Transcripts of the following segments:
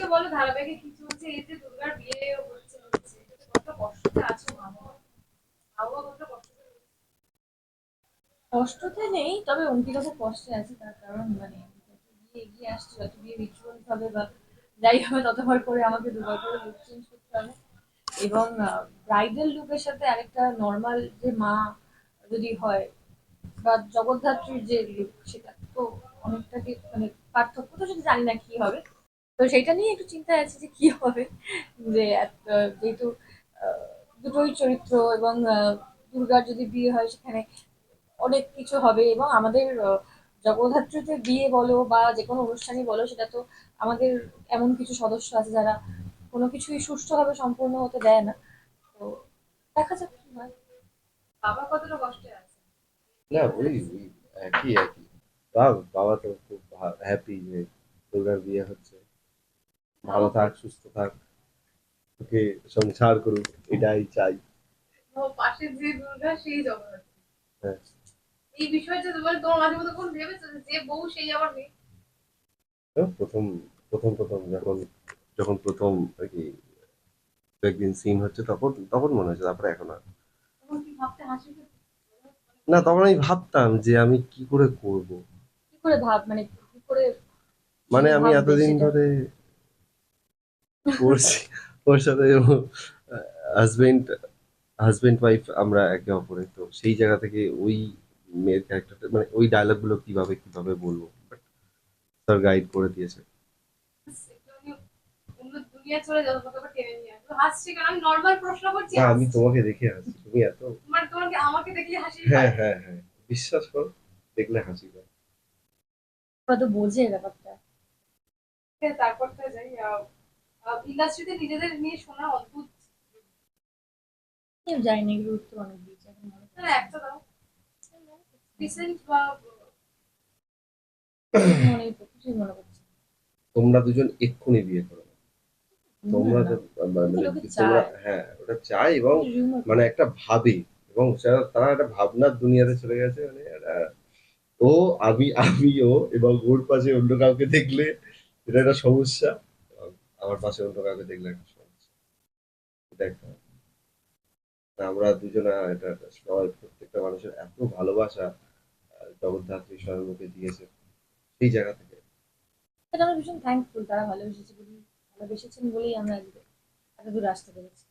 তো বলো ধারাবাহিকে কি চলছে? দুর্গার বিয়ে হচ্ছে হচ্ছে। কত আছো কষ্টতে নেই, তবে অঙ্কিতা কষ্টে আছে, তার কারণ মানে বিয়ে এগিয়ে আসছে যত বিয়ে রিচুয়াল হবে বা যাই হবে, ততবার করে আমাকে দুবার করে লুক চেঞ্জ করতে হবে। এবং ব্রাইডাল লুকের সাথে আরেকটা নর্মাল যে মা যদি হয় বা জগদ্ধাত্রীর যে লুক সেটা তো অনেকটা মানে পার্থক্য তো সেটা জানি না কি হবে। তো সেইটা নিয়ে একটু চিন্তায় আছে যে কি হবে, যে যেহেতু দুটোই চরিত্র এবং দুর্গার যদি বিয়ে হয় সেখানে অনেক কিছু হবে এবং আমাদের জগদ্ধাত্রীতে বিয়ে বলো বা যে কোনো অনুষ্ঠানই বলো সেটা তো আমাদের এমন কিছু সদস্য আছে যারা কোনো কিছুই সুষ্ঠুভাবে সম্পূর্ণ হতে দেয় না। তো দেখা যাক কি হয়। বাবা কতটা কষ্টে আছে? না, ওই একই একই। বাবা তো খুব হ্যাপি যে দুর্গার বিয়ে হচ্ছে। ভালো থাক সুস্থ থাক। ওকে সংসার করুক এটাই চাই। ও যে দুর্গা সেই জগদ্ধাত্রী হ্যাঁ। এই বিষয়টা তোমার তোমার মাঝে মধ্যে কোন ভেবেছো যে যে বউ সেই আবার মেয়ে? প্রথম প্রথম প্রথম যখন যখন প্রথম আর কি একদিন সিন হচ্ছে তখন তখন মনে হচ্ছে তারপরে এখন আর? না তখন আমি ভাবতাম যে আমি কি করে করব? কি করে ভাব মানে কি করে মানে আমি এতদিন ধরে করছি ওর সাথে হাজবেন্ড হাজবেন্ড ওয়াইফ আমরা একে অপরের তো সেই জায়গা থেকে ওই মেয়ের ক্যারেক্টারটা মানে ওই ডায়লগগুলো কীভাবে কীভাবে বলব? বাট স্যার গাইড করে দিয়েছে। কারণ আমি নর্মাল প্রশ্ন করছি না আমি হাসছি। তোমাকে দেখে আসছি তুমি এত মানে তোমাকে আমাকে দেখলে হাসি হ্যাঁ হ্যাঁ হ্যাঁ। বিশ্বাস করো দেখলে হাসি পায়। বোঝে ব্যাপারটা। ঠিক আছে, যাই ইন্ডাস্ট্রিতে নিজেদের নিয়ে শোনা অদ্ভুত। কেউ জানি না এগুলো অনেক দিয়েছে না, একটা দাও। রিসেন্ট বা মনে মনে তোমরা দুজন এক্ষুনি বিয়ে করো। তোমরা মানে তোমরা হ্যাঁ ওটা চাই এবং মানে একটা ভাবে এবং তারা একটা ভাবনার দুনিয়াতে চলে গেছে মানে ও আমি আমিও এবং ওর পাশে অন্য কাউকে দেখলে এটা একটা সমস্যা। আমার পাশে অন্য কাউকে দেখলে একটা সমস্যা। এটা একটা আমরা দুজনা এটা সবাই প্রত্যেকটা মানুষের এত ভালোবাসা জগদ্ধাত্রী স্বয়ংকে দিয়েছে সেই জায়গা থেকে। এটা আমরা ভীষণ থ্যাঙ্কফুল তারা ভালোবেসেছে বলি ভালোবেসেছেন বলেই আমরা আজকে এত দূর আসতে পেরেছি।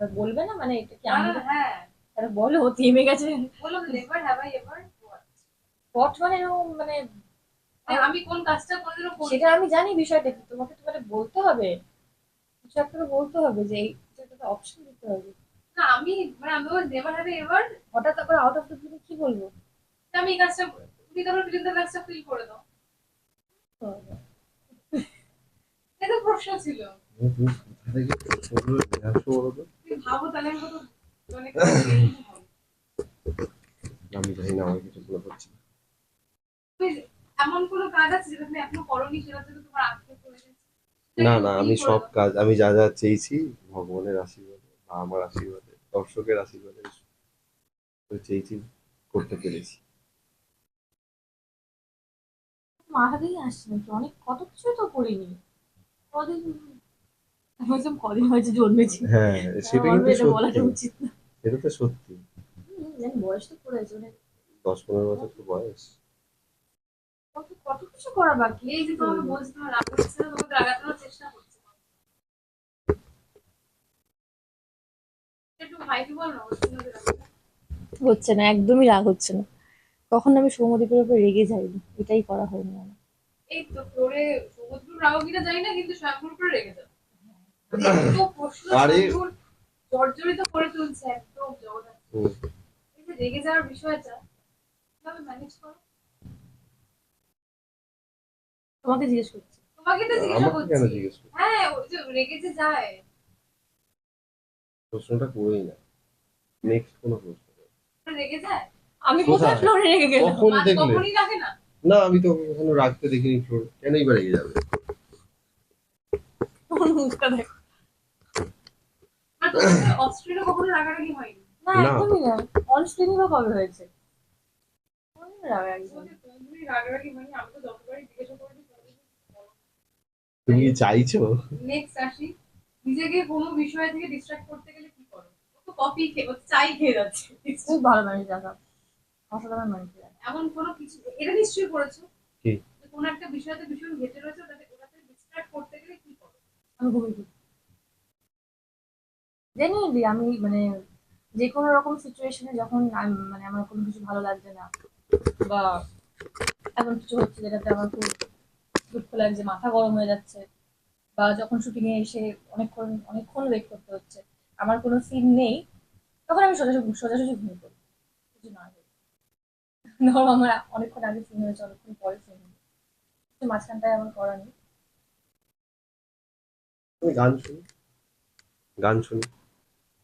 বলবে না? মানে এটা কি আমি হ্যাঁ। তারা বলো থেমে গেছে। বলো নেভার হ্যাভ আই এভার মানে এরকম মানে আমি কোন কাজটা কোনোদিনও করি সেটা আমি জানি বিষয়টা কি তোমাকে তো মানে বলতে হবে। কিছু একটা বলতে হবে যে এই কিছু অপশন দিতে হবে। না আমি মানে আমি নেভার হ্যাভ এভার হঠাৎ তারপর আউট অফ দ্য ব্লু কি বলব? আমি এই কাজটা তুমি ধরো কাজটা ফিল করে দাও। এটা প্রশ্ন ছিল। বলো ভাবো তাহলে আমি কত মানে আমি জানি না আমার কিছু মনে পড়ছে না। তুমি এমন কোনো কাজ আছে যেটা তুমি এখনও করোনি সেটা থেকে তোমার আটকে পড়ে গেছে না না আমি সব কাজ আমি যা যা চেয়েছি ভগবানের আশীর্বাদে বা আমার আশীর্বাদে দর্শকের আশীর্বাদে তো চেয়েছি করতে পেরেছি। মাথা দিয়ে আসছে নাকি? অনেক কত কিছু তো করিনি। কদিন বলছিলাম কদিন হয়েছে জন্মেছি। হ্যাঁ সেটা কিন্তু বলাটা উচিত না। এটা তো সত্যি। বয়স তো পড়েছে দশ পনেরো বছর তো বয়স। কত কত কিছু করা বাকি? এই যে তোমাকে বলছি তোমার রাগ হচ্ছে না তোমাকে রাগানোর চেষ্টা করছে। একটু ভাইকে বল না ওর সঙ্গে রাগাতে। হচ্ছে না একদমই রাগ হচ্ছে না। কখন আমি সৌমদীপের উপর রেগে যাইনি এটাই করা হয়নি আমার। এই তো ফ্লোরে সমুদ্র রাগও কিনা জানি না কিন্তু শ্যাম্পুর উপরে রেগে যাবে। আরে- জর্জরিত করে তুলছে একদম জগন্নাথ। এই যে রেগে যাওয়ার বিষয়টা কীভাবে ম্যানেজ করো? তোমাকে জিজ্ঞেস করছি। তোমাকে তো জিজ্ঞাসা আমাকে কেন করছি। জিজ্ঞেস? হ্যাঁ ওই যে রেগে যে যায়। প্রশ্নটা করেই না। নেক্সট কোনো প্রশ্ন। রেগে যায়? আমি কোথায়? কোথায়? ফ্লোরে রেগে গেলাম? কখন দেখলে? না? না আমি তো কখনো রাখতে দেখিনি ফ্লোর। কেনই বা রেগে যাবে? তোমার মুখটা দেখো? আর অস্ট্রেলিয়া কখনো রাগারাগি হয়নি? না না। একদমই না। বা কবে হয়েছে? রাগারাগি হয়নি। বলতে কোনদিনই রাগারাগি হয়নি? আমি তো যতবারই জিজ্ঞাসা করেছি তুমি চাইছো? নেক্সট আসি। নিজেকে কোনো বিষয় থেকে ডিস্ট্রাক্ট করতে গেলে কি করো? ও তো কফি খেয়ে ও চাই খেয়ে যাচ্ছে। খুব ভালো মানুষ দেখা অসাধারণ মানুষ এমন কোনো কিছু এটা নিশ্চয়ই করেছ? কি? কোনো একটা বিষয়তে ভীষণ ঘেটে রয়েছে ওটাতে ওটাতে ডিস্ট্রাক্ট করতে গেলে কি করো? আমি খুবই খুশি জেনুইনলি আমি মানে যে কোনো রকম সিচুয়েশনে যখন মানে আমার কোনো কিছু ভালো লাগছে না বা এমন কিছু হচ্ছে যেটাতে আমার খুব লাগছে মাথা গরম হয়ে যাচ্ছে বা যখন শুটিং এ এসে অনেকক্ষণ অনেকক্ষণ ওয়েট করতে হচ্ছে আমার কোনো সিন নেই তখন আমি সোজাসুজি সোজাসুজি ঘুমিয়ে পড়ি। কিছু না। ধরো আমার অনেকক্ষণ আগে সিন হয়েছে অনেকক্ষণ পরে সিন হয়েছে মাঝখানটায় আমার করা নেই। তুমি গান শুনি? গান শুনি।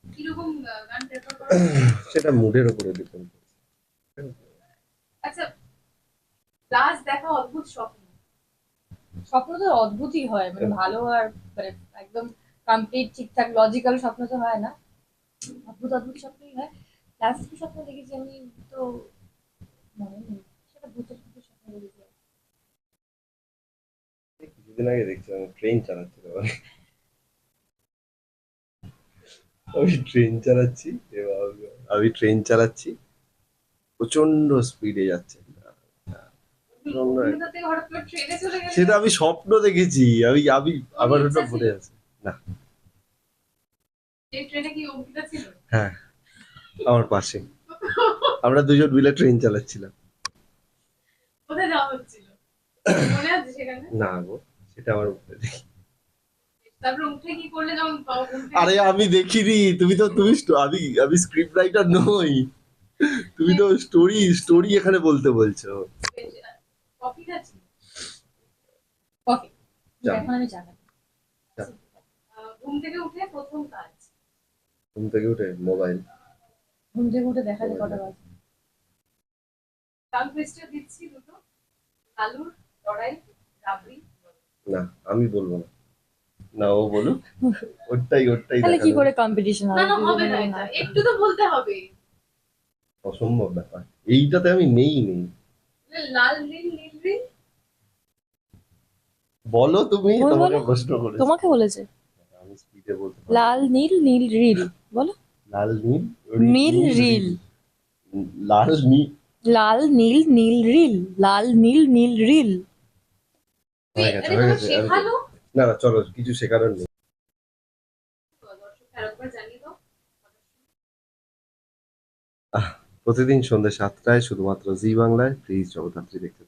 সেটা মুডের উপরে ডিপেন্ড আচ্ছা লাস্ট দেখা অদ্ভুত স্বপ্ন স্বপ্ন তো অদ্ভুতই হয় মানে ভালো আর মানে একদম কমপ্লিট ঠিকঠাক লজিক্যাল স্বপ্ন তো হয় না। অদ্ভুত অদ্ভুত স্বপ্নই হয়। লাস্ট কি স্বপ্ন দেখেছি আমি তো মনে নেই। সেটা ভূতের ভূতের স্বপ্ন দেখেছি। কিছুদিন আগে দেখছিলাম ট্রেন চালাচ্ছিল আমি ট্রেন চালাচ্ছি আমি ট্রেন চালাচ্ছি। প্রচণ্ড স্পিডে যাচ্ছে কলকাতা থেকে হঠাৎ করে ট্রেনে চলে গেলে সেটা আমি স্বপ্ন দেখেছি। আমি আমি আমার ওটা মনে আছে। ছিল? হ্যাঁ। আমার পাশে। আমরা দুজন মিলে ট্রেন চালাচ্ছিলাম। না গো সেটা আমার মনে নেই। আরে আমি দেখিনি। তুমি তো তুমি আমি আমি স্ক্রিপ্ট রাইটার নই। তুমি তো স্টোরি স্টোরি এখানে বলতে বলছো। এখন আমি ঘুম থেকে উঠে প্রথম কাজ? ঘুম থেকে উঠে মোবাইল। ঘুম থেকে উঠে দেখা যায় কটা বাজে। টাং টুইস্টার দিচ্ছি দুটো। আলুর লড়াই রাবড়ি। না আমি বলব না। না ও বলুক। ওরটাই ওরটাই তাহলে কি করে কম্পিটিশন হবে? না হবে না একটু তো বলতে হবে। অসম্ভব ব্যাপার। এইটাতে আমি নেই নেই। লাল নীল নীল নীল? বলো তুমি তোমাকে প্রশ্ন করেছি। তোমাকে বলেছে। আমি স্পিডে বলতে। লাল নীল নীল রিল বলো। লাল নীল নীল রিল লাল নীল। লাল নীল নীল রিল লাল নীল নীল রিল না না চলো কিছু শেখানোর নেই। প্রতিদিন সন্ধ্যা সাতটায় শুধুমাত্র জি বাংলায় প্লিজ জগদ্ধাত্রী দেখতে